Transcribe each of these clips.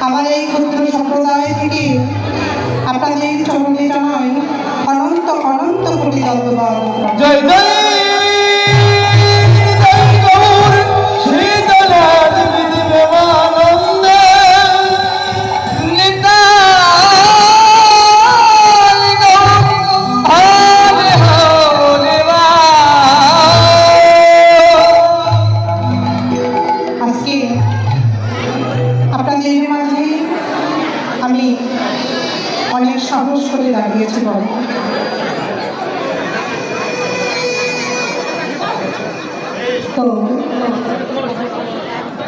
আমার এই ক্ষুদ্র সম্প্রদায় থেকে আপনাদের চরণে জানাই অনন্ত অনন্ত কোটি ধন্যবাদ। জয় জয়!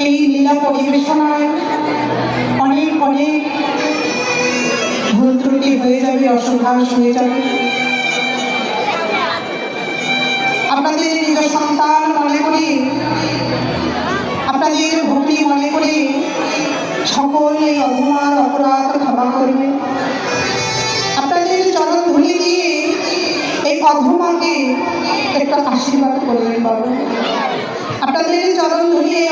এই লীলা পরিবেশনায় অনেক অনেক ভুল ত্রুটি হয়ে যাবে অসুভাস হয়ে যাবে। আপনাদের নিজ সন্তান মনে করি, আপনাদের ভক্তি মনে করে সকল এই অপমান, অপরাধ ক্ষমা করবে। আপনাদের চরণ ধুলে দিয়ে এই অধমাকে একটা আশীর্বাদ করবেন বাবু। আপনাদের চরণ ধুলে এই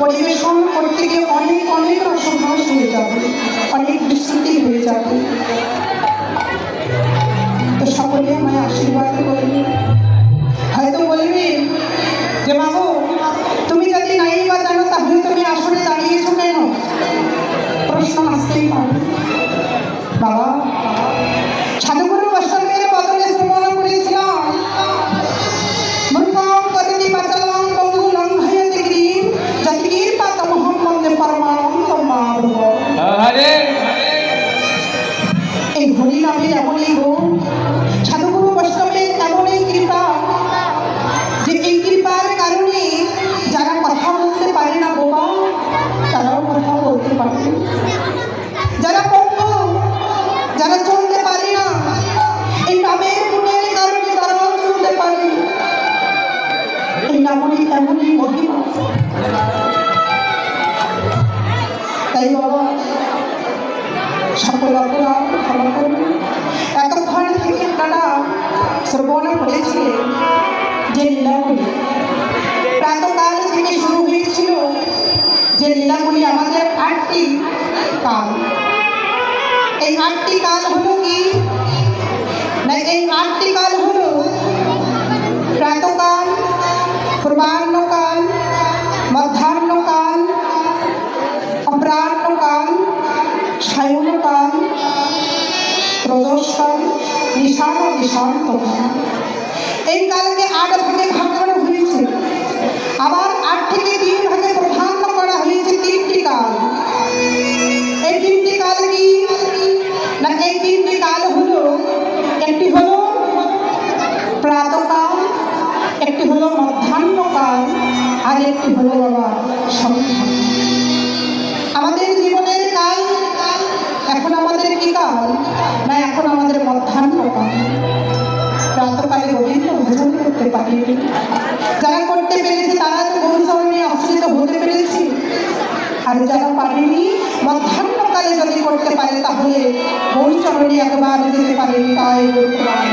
পরিবেশন করতে গিয়ে অনেক অনেক অসম্ভাস হয়ে যাবে, অনেক বিস্তৃতি হয়ে যাবে। তো সকলে আমায় আশীর্বাদ করবে হয়তো বলবে, যে মাগো তুমি যদি নাই বা জানো, তাহলে তুমি আসলে দাঁড়িয়েছো কেন? হরি নামের এমনই কাল এই আটটি কাল হলো কি না এই আটটি কাল হলো প্রাতকাল পূর্বাহ্নকাল মধ্যাহ্নকাল অপরাহ্নকাল সায়নকাল প্রদর্শন নিশান ও নিশান্তকাল এই হলো বাবা সন্ধ্যাকাল আমাদের জীবনের কাল, এখন আমাদের কি কাল? না, এখন আমাদের মধ্যাহ্ন কাল। প্রাতকালে গোবিন্দ ভোজন করতে পারিনি। যারা করতে পেরেছে, তারা তো গৌরচরণে আশ্রিত হতে পেরেছে। আর যারা পারেনি মধ্যাহ্নকালে যদি করতে পারে, তাহলে গৌরচরণে একবার যেতে পারেনি, তাই বলতে পারে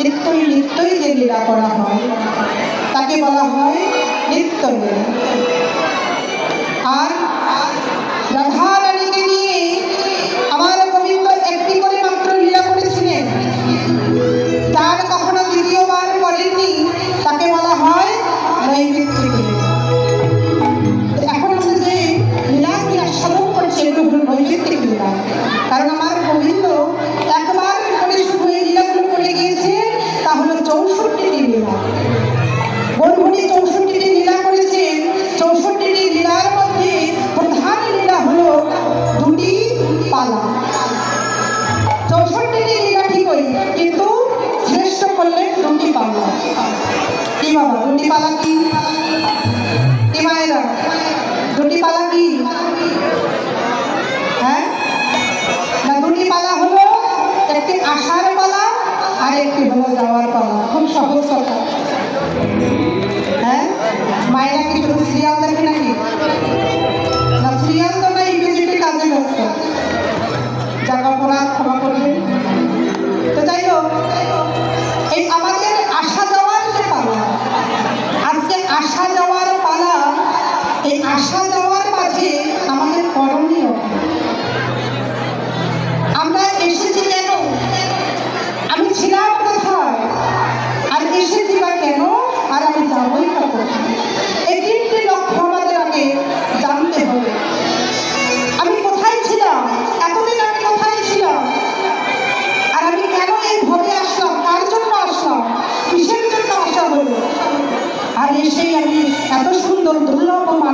নিত্যই নিত্যই যে লীলা করা হয় তাকে বলা হয় নিত্য controlado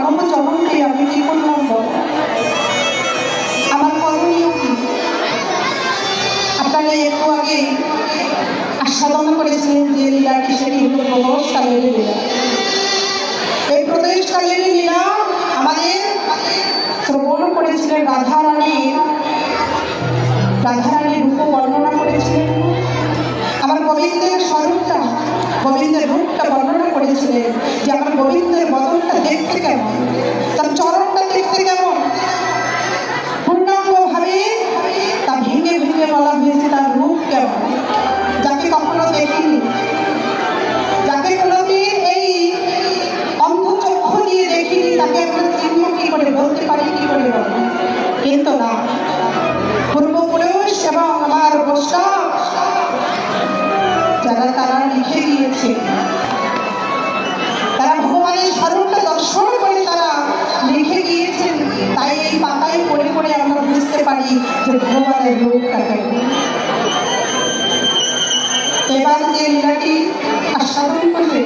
irmão. এবার যে লীলাটি আস্বাদন করবে,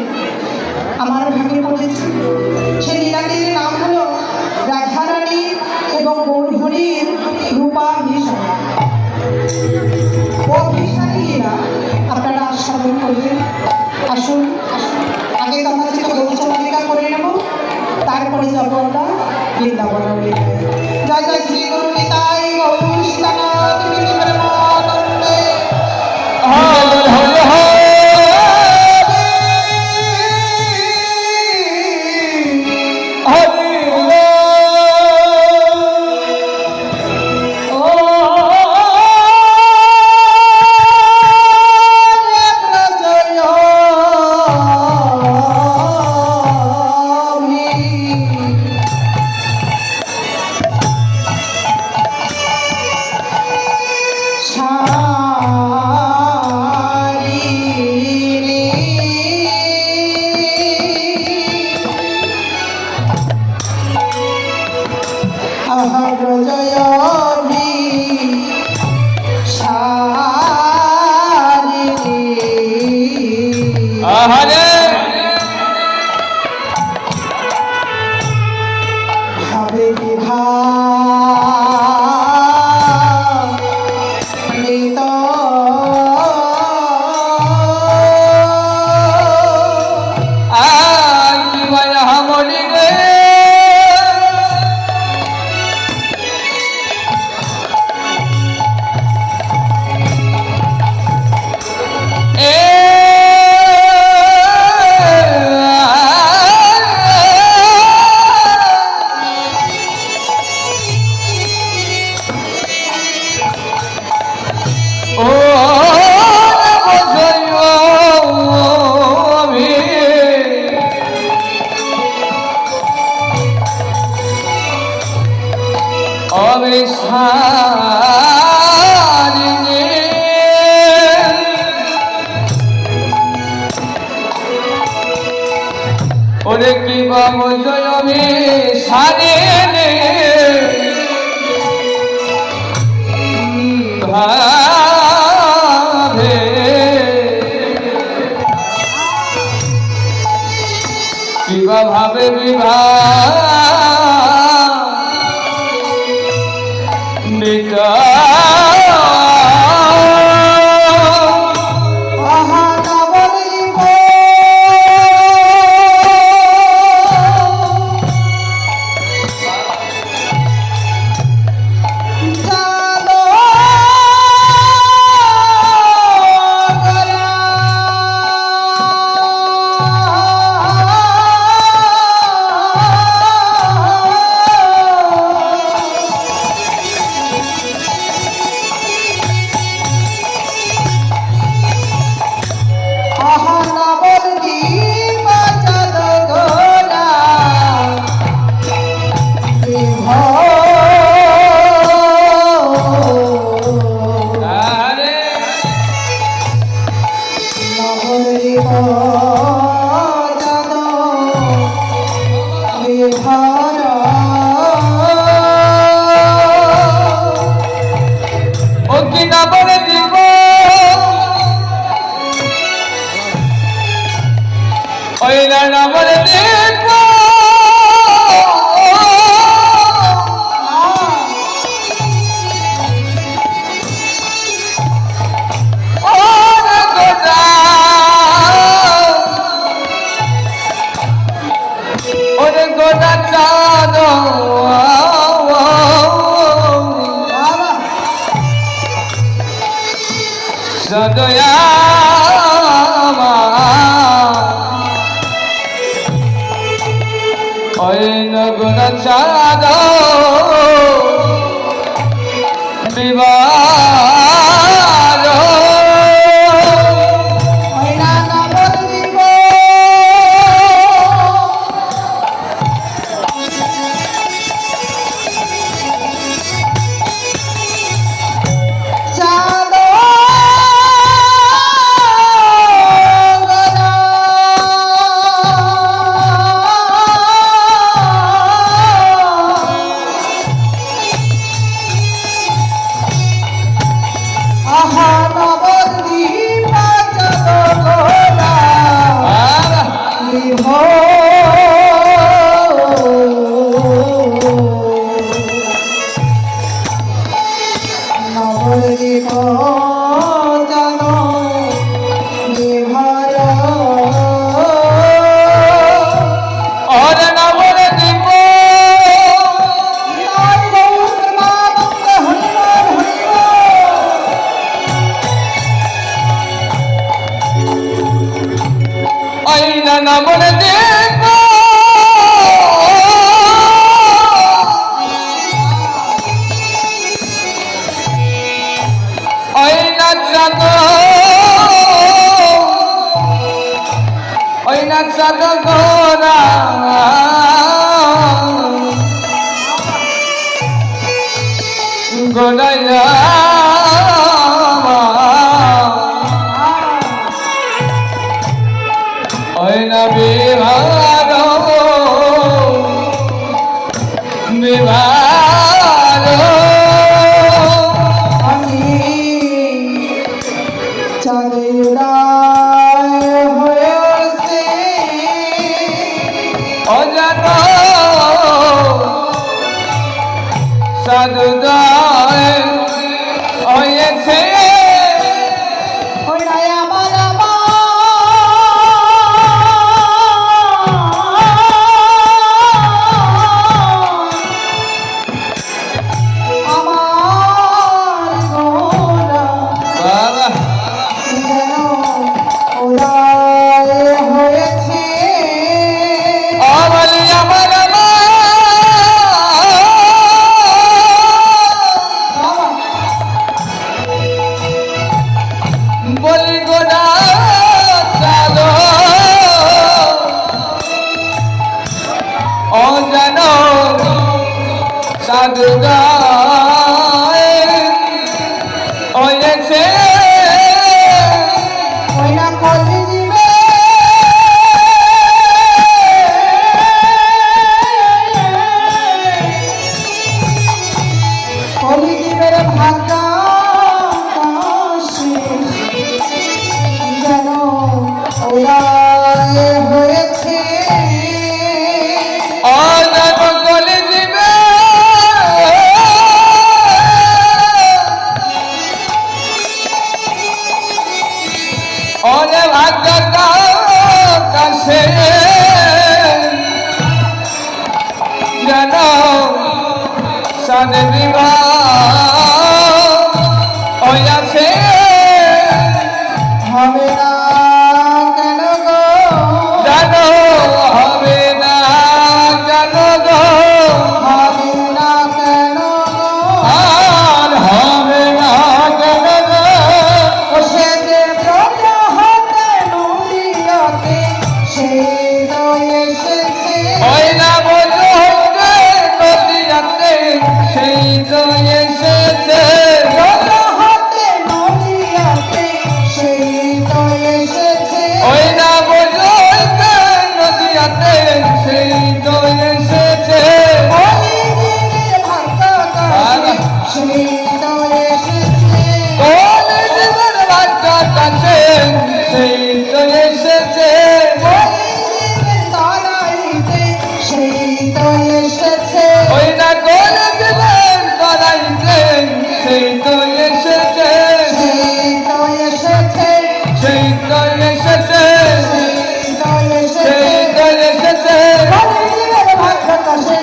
আমার ভাগে বলেছে, সে লীলাটির নাম হল রাধারানী এবং গৌরহরির রূপা ভীষণ ও ভীষণ লীলা, আপনারা আস্বাদন করবেন। আসুন, আগে আমরা ছিল গৌচমালিকা করে নেব, তারপরে যাব আমরা বৃন্দাবন জয় জয় শ্রী মহৎ ও কি না বলে সদয়া নগুণ চাদ বিবাহ বানায়া ওই নবী ভাই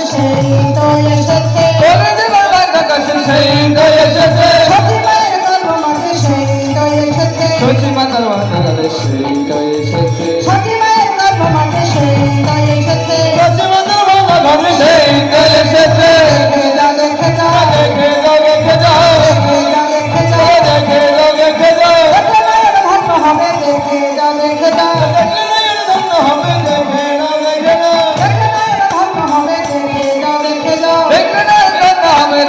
শহীদ এসেছে শহীদ এসেছে সতী মাতার মাথারে শহীদ এসেছে সতী মায়ের গর্ভ মাঠে শহীদ এসেছে সতী মাতার মাথারে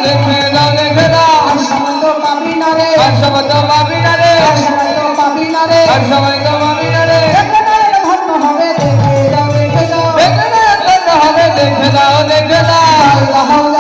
দেখে দাও দেখে দাও